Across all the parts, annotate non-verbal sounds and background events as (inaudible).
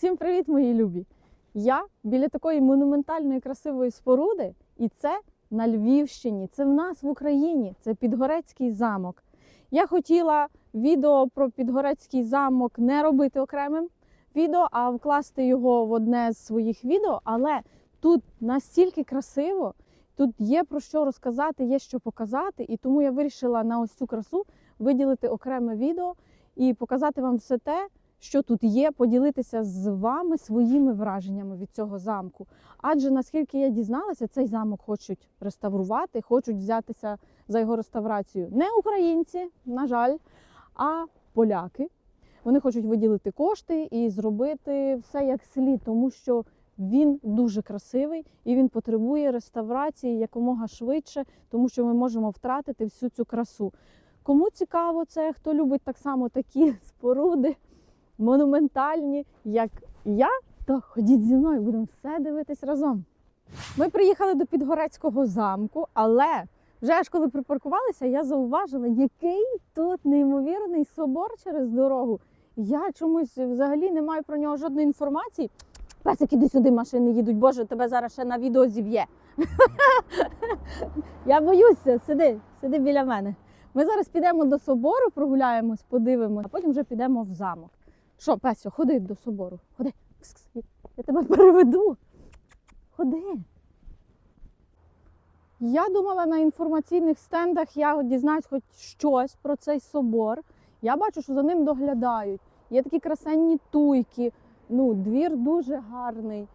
Всім привіт, мої любі! Я біля такої монументальної красивої споруди, і це на Львівщині, це в нас в Україні, це Підгорецький замок. Я хотіла відео про Підгорецький замок не робити окремим відео, а вкласти його в одне з своїх відео. Але тут настільки красиво, тут є про що розказати, є що показати, і тому я вирішила на ось цю красу виділити окреме відео і показати вам все те, що тут є, поділитися з вами своїми враженнями від цього замку. Адже наскільки я дізналася, цей замок хочуть реставрувати, хочуть взятися за його реставрацію не українці, на жаль, а поляки. Вони хочуть виділити кошти і зробити все як слід, тому що він дуже красивий і він потребує реставрації якомога швидше, тому що ми можемо втратити всю цю красу. Кому цікаво це, хто любить так само такі (laughs) споруди, монументальні, як я, то ходіть зі мною, будемо все дивитись разом. Ми приїхали до Підгорецького замку, але вже аж коли припаркувалися, я зауважила, який тут неймовірний собор через дорогу. Я чомусь взагалі не маю про нього жодної інформації. Песик, іди сюди, машини їдуть. Боже, тебе зараз ще на відео зіб'є. Я боюся, сиди, сиди біля мене. Ми зараз підемо до собору, прогуляємось, подивимось, а потім вже підемо в замок. Що, Песю, ходи до собору. Ходи. Я тебе переведу. Ходи. Я думала на інформаційних стендах я дізнаюсь хоч щось про цей собор. Я бачу, що за ним доглядають. Є такі красенні туйки. Ну, двір дуже гарний.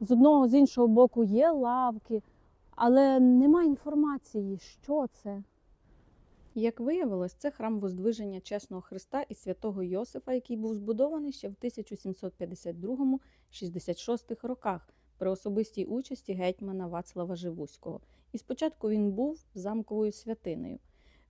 З одного з іншого боку є лавки, але немає інформації, що це. Як виявилось, це храм Воздвиження Чесного Христа і святого Йосифа, який був збудований ще в 1752-66 роках при особистій участі гетьмана Вацлава Живуського. І спочатку він був замковою святиною.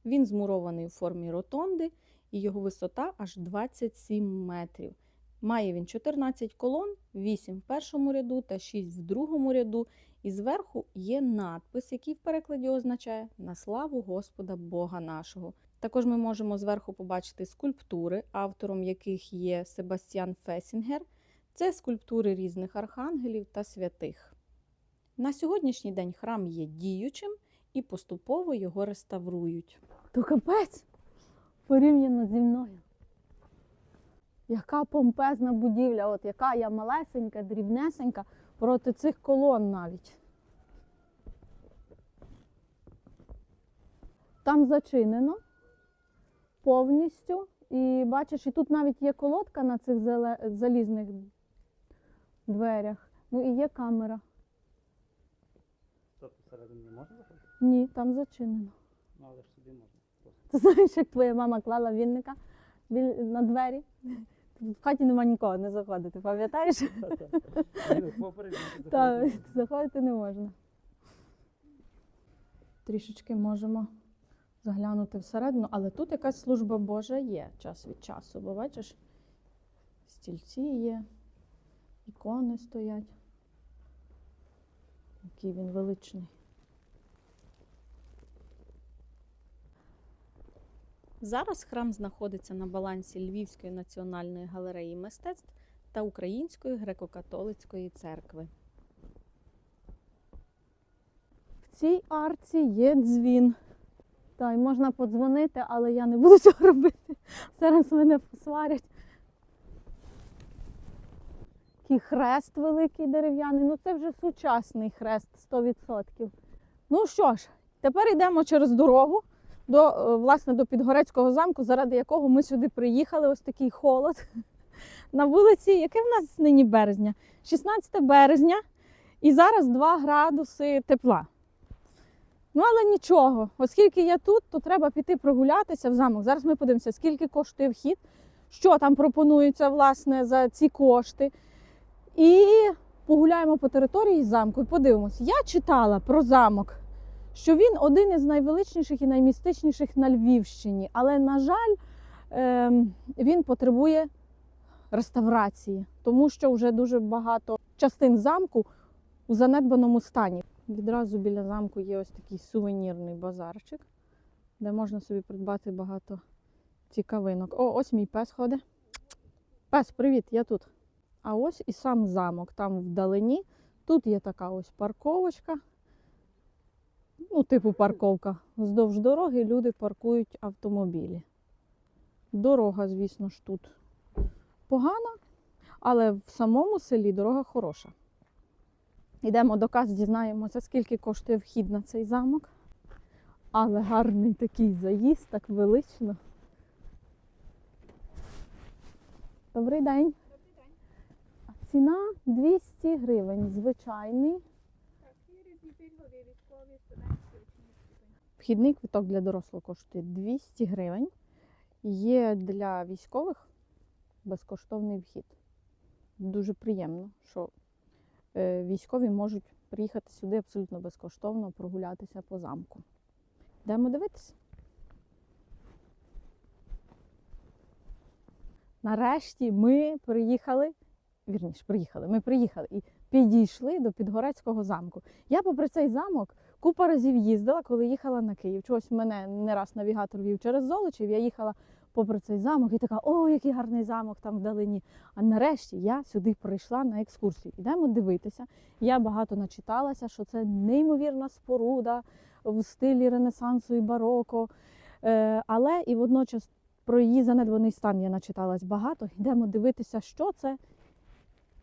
Він змурований у формі ротонди, і його висота аж 27 метрів. Має він 14 колон, 8 в першому ряду та 6 в другому ряду. І зверху є надпис, який в перекладі означає на славу Господа Бога нашого. Також ми можемо зверху побачити скульптури, автором яких є Себастьян Фесінгер. Це скульптури різних архангелів та святих. На сьогоднішній день храм є діючим і поступово його реставрують. То капець порівняно зі мною. Яка помпезна будівля, от яка я малесенька, дрібнесенька проти цих колон навіть. Там зачинено повністю. І бачиш, і тут навіть є колодка на цих залізних дверях. Ну і є камера. Тобто всередину не можна заходити? Ні, там зачинено. Ну, але ж сюди можна. Ти знаєш, як твоя мама клала вінника на двері? В хаті нема нікого, не заходити, пам'ятаєш? Так, заходити не можна. Трішечки можемо заглянути всередину, але тут якась служба Божа є час від часу, бо бачиш, стільці є, ікони стоять. Який він величний. Зараз храм знаходиться на балансі Львівської національної галереї мистецтв та Української греко-католицької церкви. В цій арці є дзвін. Та й можна подзвонити, але я не буду (laughs) цього робити. Зараз мене посварять. Такий хрест великий дерев'яний. Ну це вже сучасний хрест 100%. Ну що ж, тепер йдемо через дорогу до, е, власне, до Підгорецького замку, заради якого ми сюди приїхали. Ось такий холод. (laughs) На вулиці, яке в нас нині березня? 16 березня. І зараз 2 градуси тепла. Ну, але нічого, оскільки я тут, то треба піти прогулятися в замок. Зараз ми подивимося, скільки коштує вхід, що там пропонується власне за ці кошти. І погуляємо по території замку і подивимося. Я читала про замок, що він один із найвеличніших і наймістичніших на Львівщині. Але, на жаль, ем, він потребує реставрації, тому що вже дуже багато частин замку у занедбаному стані. Відразу біля замку є ось такий сувенірний базарчик, де можна собі придбати багато цікавинок. О, ось мій пес ходить. Пес, привіт, я тут. А ось і сам замок там вдалині. Тут є така ось парковочка. Ну, типу парковка. Вздовж дороги люди паркують автомобілі. Дорога, звісно ж, тут погана, але в самому селі дорога хороша. Йдемо до каз, дізнаємося, скільки коштує вхід на цей замок. Але гарний такий заїзд, так велично. Добрий день. А Ціна 200 гривень, звичайний. Вхідний квиток для дорослого коштує 200 гривень. Є для військових безкоштовний вхід. Дуже приємно, що е, військові можуть приїхати сюди абсолютно безкоштовно, прогулятися по замку. Йдемо дивитися. Нарешті ми приїхали, вірніше, приїхали, ми приїхали і підійшли до Підгорецького замку. Я попри цей замок купа разів їздила, коли їхала на Київ. Чогось мене не раз навігатор вів через Золочів. Я їхала попри цей замок і така, о, який гарний замок там вдалині. А нарешті я сюди прийшла на екскурсію. Ідемо дивитися. Я багато начиталася, що це неймовірна споруда в стилі Ренесансу і бароко. Е, але і водночас про її занедбаний стан я начиталась багато. Йдемо дивитися, що це,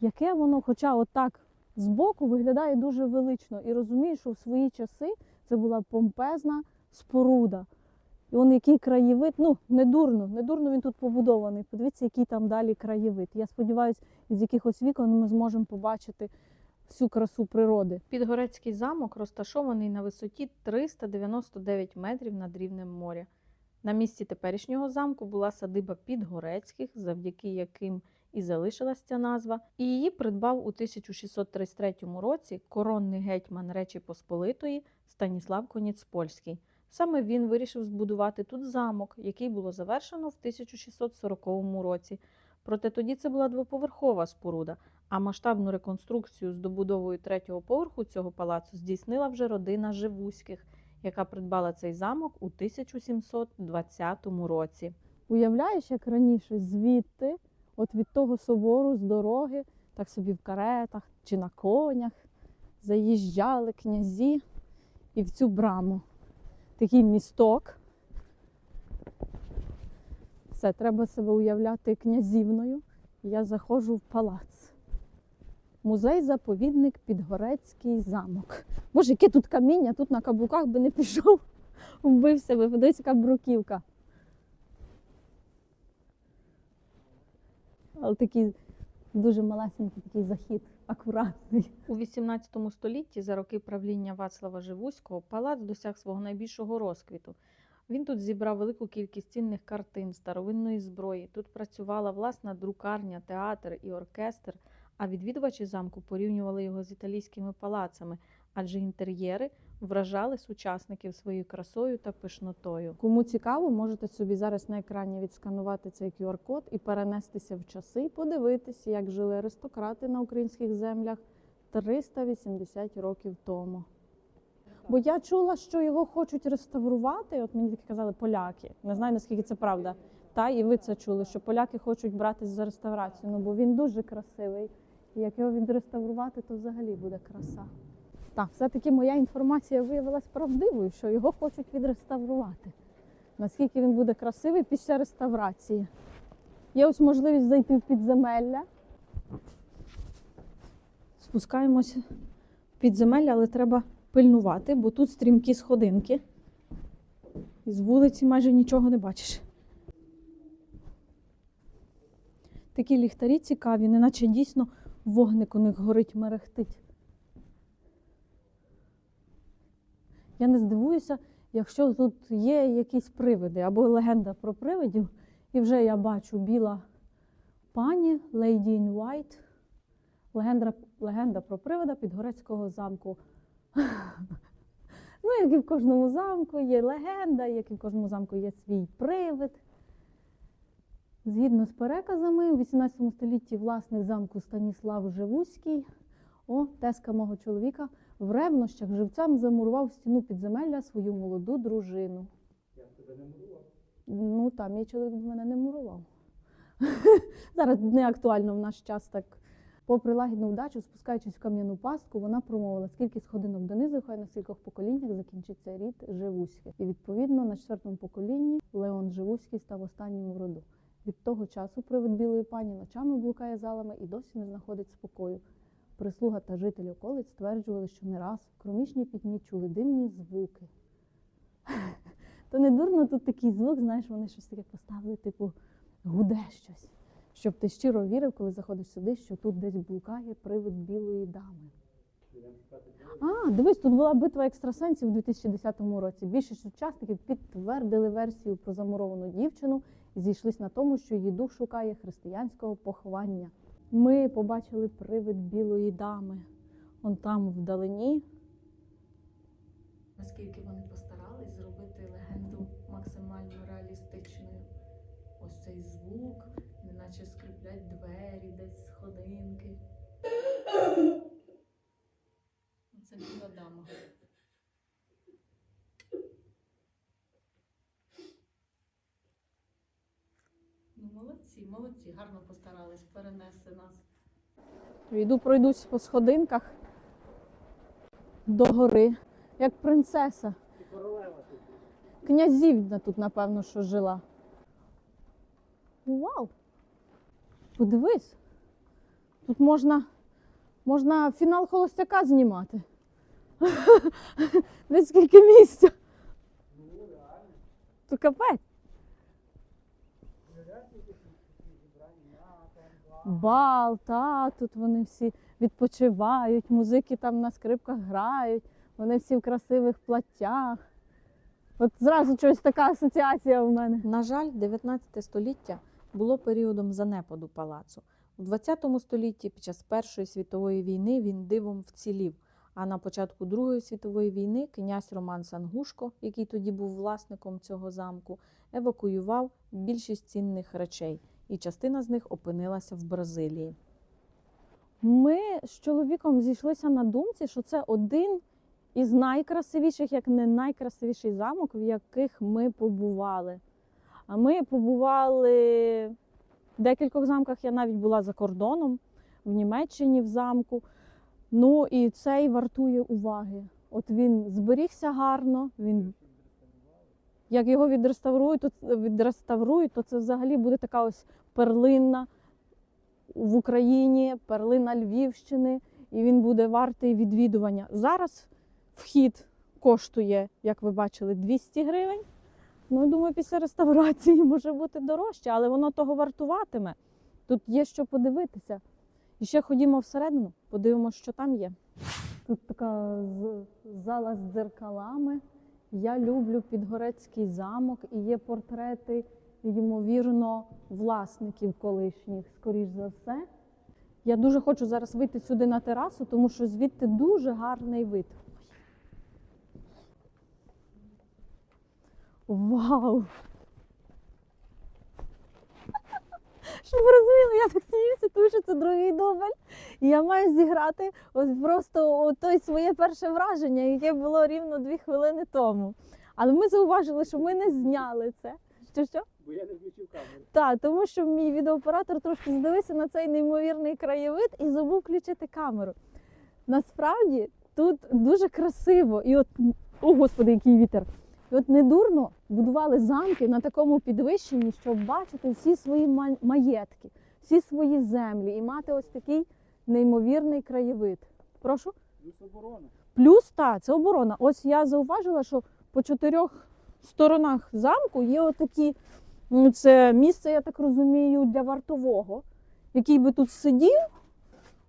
яке воно, хоча отак збоку виглядає дуже велично. І розумію, що в свої часи це була помпезна споруда. І он який краєвид, ну не дурно, не дурно він тут побудований. Подивіться, який там далі краєвид. Я сподіваюся, з якихось вікон ми зможемо побачити всю красу природи. Підгорецький замок розташований на висоті 399 метрів над рівнем моря. На місці теперішнього замку була садиба Підгорецьких, завдяки яким і залишилась ця назва, і її придбав у 1633 році коронний гетьман Речі Посполитої Станіслав Коніцпольський. Саме він вирішив збудувати тут замок, який було завершено в 1640 році. Проте тоді це була двоповерхова споруда, а масштабну реконструкцію з добудовою третього поверху цього палацу здійснила вже родина Живуських, яка придбала цей замок у 1720 році. Уявляєш, як раніше звідти, от від того собору з дороги, так собі в каретах чи на конях, заїжджали князі і в цю браму. Такий місток. Все, треба себе уявляти князівною. Я заходжу в палац. Музей-заповідник Підгорецький замок. Боже, яке тут каміння, тут на каблуках би не пішов, (laughs) вбив себе. Подивись, яка бруківка. Але такий дуже малесенький такий захід, акуратний. У XVIII столітті, за роки правління Вацлава Живуського, палац досяг свого найбільшого розквіту. Він тут зібрав велику кількість цінних картин, старовинної зброї. Тут працювала власна друкарня, театр і оркестр. А відвідувачі замку порівнювали його з італійськими палацами, адже інтер'єри вражали сучасників своєю красою та пишнотою. Кому цікаво, можете собі зараз на екрані відсканувати цей QR-код і перенестися в часи подивитися, як жили аристократи на українських землях 380 років тому. Бо я чула, що його хочуть реставрувати. От мені таки казали поляки. Не знаю наскільки це правда. Та і ви це чули, що поляки хочуть братись за реставрацію. Ну бо він дуже красивий. І як його відреставрувати, то взагалі буде краса. Так, все-таки моя інформація виявилась правдивою, що його хочуть відреставрувати. Наскільки він буде красивий після реставрації. Є ось можливість зайти в підземелля. Спускаємося в підземелля, але треба пильнувати, бо тут стрімкі сходинки. І з вулиці майже нічого не бачиш. Такі ліхтарі цікаві, неначе дійсно вогник у них горить, мерехтить. Я не здивуюся, якщо тут є якісь привиди або легенда про привидів, і вже я бачу біла пані Lady in White, легенда, легенда про привида Підгорецького замку. (laughs) Ну, як і в кожному замку є легенда, як і в кожному замку є свій привид. Згідно з переказами, у 18 столітті власник замку Станіслав Живуський, о, тезка мого чоловіка, в ревнощах живцем замурував в стіну підземелля свою молоду дружину. Я тебе не мурував. Ну, там мій чоловік мене не мурував. (laughs) Зараз не актуально в наш час так Попри лагідну вдачу, спускаючись в кам'яну пастку, вона промовила, скільки сходинок донизу, хай на скількох поколіннях закінчиться рід Живуських. І відповідно на четвертому поколінні Леон Живуський став останнім в роду. Від того часу привид білої пані ночами блукає залами і досі не знаходить спокою. Прислуга та жителі околиць стверджували, що не раз в кромішній пітьмі чули дивні звуки. (laughs) То не дурно тут такий звук, знаєш, вони щось таке поставили, типу гуде щось. Щоб ти щиро вірив, коли заходиш сюди, що тут десь блукає привид білої дами. А, дивись, тут була битва екстрасенсів у 2010 році. Більшість учасників підтвердили версію про замуровану дівчину і зійшлись на тому, що її дух шукає християнського поховання. Ми побачили привид білої дами. Он там вдалині. Наскільки вони постарались зробити легенду максимально реалістичною. Ось цей звук, неначе скриплять двері, десь сходинки. Це біла дама. Ну, молодці, молодці, гарно постарались, перенесли нас. Йду пройдусь по сходинках до гори, як принцеса. Князівна тут, напевно, що жила. Вау! Подивись. Тут можна, можна фінал холостяка знімати. (laughs) Десь скільки місця. То капець. Бал, та, тут вони всі відпочивають, музики там на скрипках грають, вони всі в красивих платтях. От зразу щось така асоціація в мене. На жаль, 19 століття було періодом занепаду палацу. У 20 столітті під час Першої світової війни він дивом вцілів. А на початку Другої світової війни князь Роман Сангушко, який тоді був власником цього замку, евакуював більшість цінних речей, і частина з них опинилася в Бразилії. Ми з чоловіком зійшлися на думці, що це один із найкрасивіших, як не найкрасивіший замок, в яких ми побували. А ми побували в декількох замках. Я навіть була за кордоном, в Німеччині в замку. Ну і цей вартує уваги. От він зберігся гарно, він як його відреставрують, то, відреставрують, то це взагалі буде така ось перлина в Україні, перлина Львівщини, і він буде вартий відвідування. Зараз вхід коштує, як ви бачили, 200 гривень. Ну, думаю, після реставрації може бути дорожче, але воно того вартуватиме. Тут є що подивитися. І ще ходімо всередину, подивимося, що там є. Тут така зала з дзеркалами. Я люблю Підгорецький замок і є портрети, ймовірно, власників колишніх, скоріш за все. Я дуже хочу зараз вийти сюди на терасу, тому що звідти дуже гарний вид. Вау! Щоб ви розуміли, я так сміюся, тому що це другий дубль. І я маю зіграти ось просто той своє перше враження, яке було рівно дві хвилини тому. Але ми зауважили, що ми не зняли це. Що що? Бо я не включив камеру. Так, тому що мій відеооператор трошки здивився на цей неймовірний краєвид і забув включити камеру. Насправді тут дуже красиво. І от, о господи, який вітер! І от недурно будували замки на такому підвищенні, щоб бачити всі свої маєтки, всі свої землі і мати ось такий неймовірний краєвид. Прошу. Плюс оборона. Плюс та це оборона. Ось я зауважила, що по чотирьох сторонах замку є отакі. ну, Це місце, я так розумію, для вартового, який би тут сидів.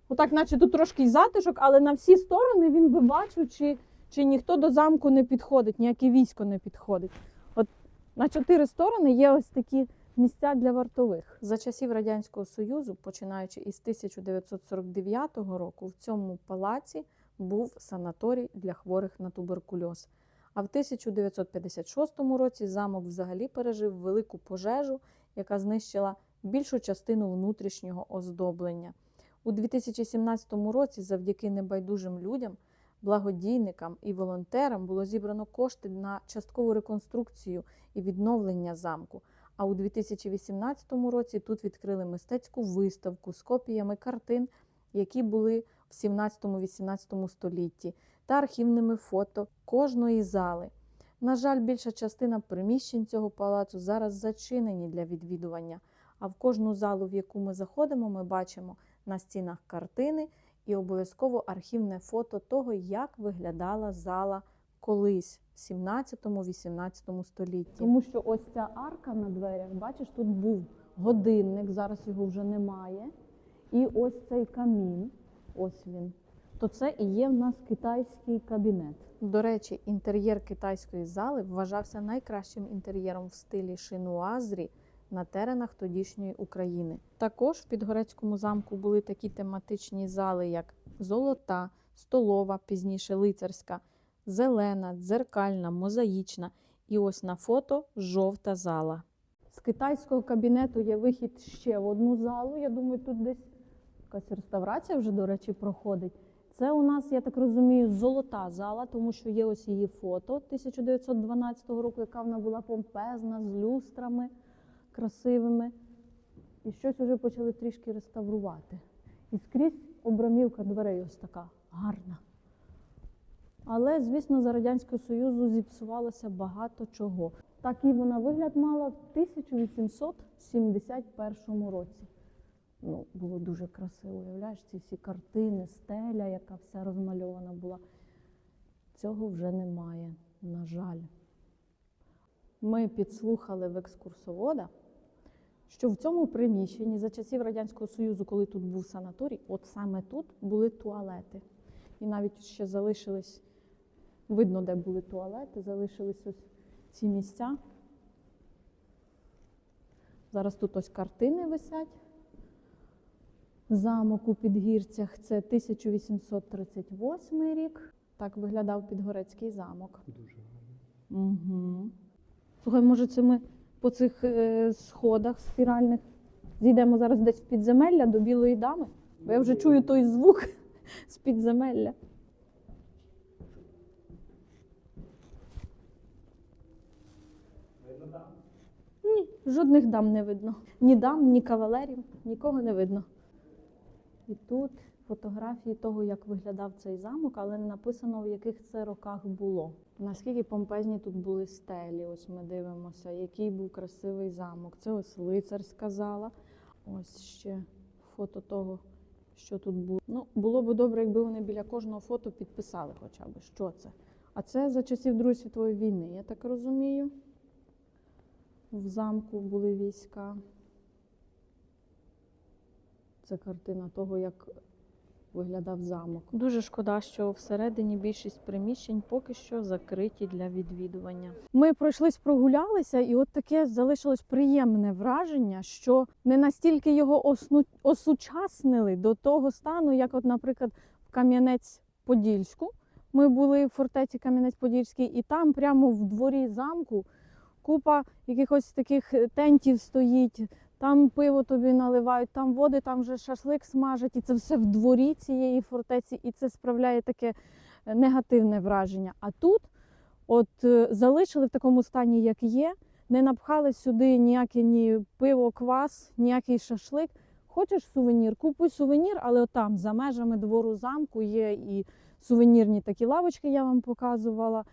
Отак, наче тут трошки й затишок, але на всі сторони він би бачив, чи, чи ніхто до замку не підходить, ніяке військо не підходить. От на чотири сторони є ось такі місця для вартових. За часів Радянського Союзу, починаючи із 1949 року, в цьому палаці був санаторій для хворих на туберкульоз. А в 1956 році замок взагалі пережив велику пожежу, яка знищила більшу частину внутрішнього оздоблення. У 2017 році, завдяки небайдужим людям, благодійникам і волонтерам було зібрано кошти на часткову реконструкцію і відновлення замку. А у 2018 році тут відкрили мистецьку виставку з копіями картин, які були в 17-18 столітті, та архівними фото кожної зали. На жаль, більша частина приміщень цього палацу зараз зачинені для відвідування. А в кожну залу, в яку ми заходимо, ми бачимо на стінах картини і обов'язково архівне фото того, як виглядала зала колись в 17-18 столітті. Тому що ось ця арка на дверях, бачиш, тут був годинник, зараз його вже немає. І ось цей камін, ось він. То це і є в нас китайський кабінет. До речі, інтер'єр китайської зали вважався найкращим інтер'єром в стилі шинуазрі на теренах тодішньої України. Також в Підгорецькому замку були такі тематичні зали, як золота, столова, пізніше лицарська, зелена, дзеркальна, мозаїчна. І ось на фото жовта зала. З китайського кабінету є вихід ще в одну залу. Я думаю, тут десь якась реставрація вже, до речі, проходить. Це у нас, я так розумію, золота зала, тому що є ось її фото 1912 року, яка вона була помпезна, з люстрами красивими. І щось вже почали трішки реставрувати. І скрізь обрамівка дверей ось така гарна. Але, звісно, за Радянського Союзу зіпсувалося багато чого. Такий вона вигляд мала в 1871 році. Ну, було дуже красиво. Уявляєш, ці всі картини, стеля, яка вся розмальована була. Цього вже немає, на жаль. Ми підслухали в екскурсовода, що в цьому приміщенні за часів Радянського Союзу, коли тут був санаторій, от саме тут були туалети. І навіть ще залишились, видно, де були туалети, залишились ось ці місця. Зараз тут ось картини висять. Замок у Підгірцях це 1838 рік. Так виглядав Підгорецький замок. Дуже гарно. Угу. Слухай, може, це ми по цих е, сходах спіральних зійдемо зараз десь в підземелля до Білої дами? Бо я вже чую той звук (laughs) з підземелля. Видно там? Ні, жодних дам не видно. Ні дам, ні кавалерів, нікого не видно. І тут фотографії того, як виглядав цей замок, але не написано, в яких це роках було. Наскільки помпезні тут були стелі, ось ми дивимося, який був красивий замок. Це ось лицарська зала. Ось ще фото того, що тут було. Ну, було б добре, якби вони біля кожного фото підписали хоча б, що це. А це за часів Другої світової війни, я так розумію. В замку були війська. Це картина того, як виглядав замок. Дуже шкода, що всередині більшість приміщень поки що закриті для відвідування. Ми пройшлись, прогулялися, і от таке залишилось приємне враження, що не настільки його осну... осучаснили до того стану, як, от, наприклад, в Кам'янець-Подільську. Ми були в фортеці Кам'янець-Подільський, і там, прямо в дворі замку, купа якихось таких тентів стоїть. Там пиво тобі наливають, там води, там вже шашлик смажать, і це все в дворі цієї фортеці, і це справляє таке е, негативне враження. А тут, от е, залишили в такому стані, як є, не напхали сюди ніяке ні пиво, квас, ніякий шашлик. Хочеш сувенір, купуй сувенір, але там за межами двору замку є і сувенірні такі лавочки, я вам показувала.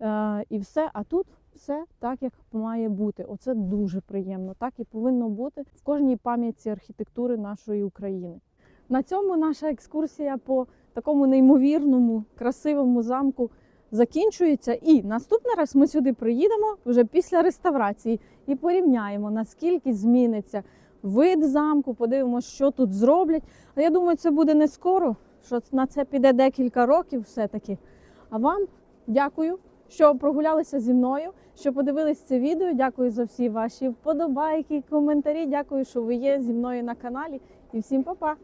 Е, і все. А тут все так, як має бути. Оце дуже приємно. Так і повинно бути в кожній пам'ятці архітектури нашої України. На цьому наша екскурсія по такому неймовірному, красивому замку закінчується. І наступний раз ми сюди приїдемо вже після реставрації і порівняємо, наскільки зміниться вид замку, подивимося, що тут зроблять. А я думаю, це буде не скоро, що на це піде декілька років все-таки. А вам дякую що прогулялися зі мною, що подивились це відео. Дякую за всі ваші вподобайки, коментарі. Дякую, що ви є зі мною на каналі. І всім па-па!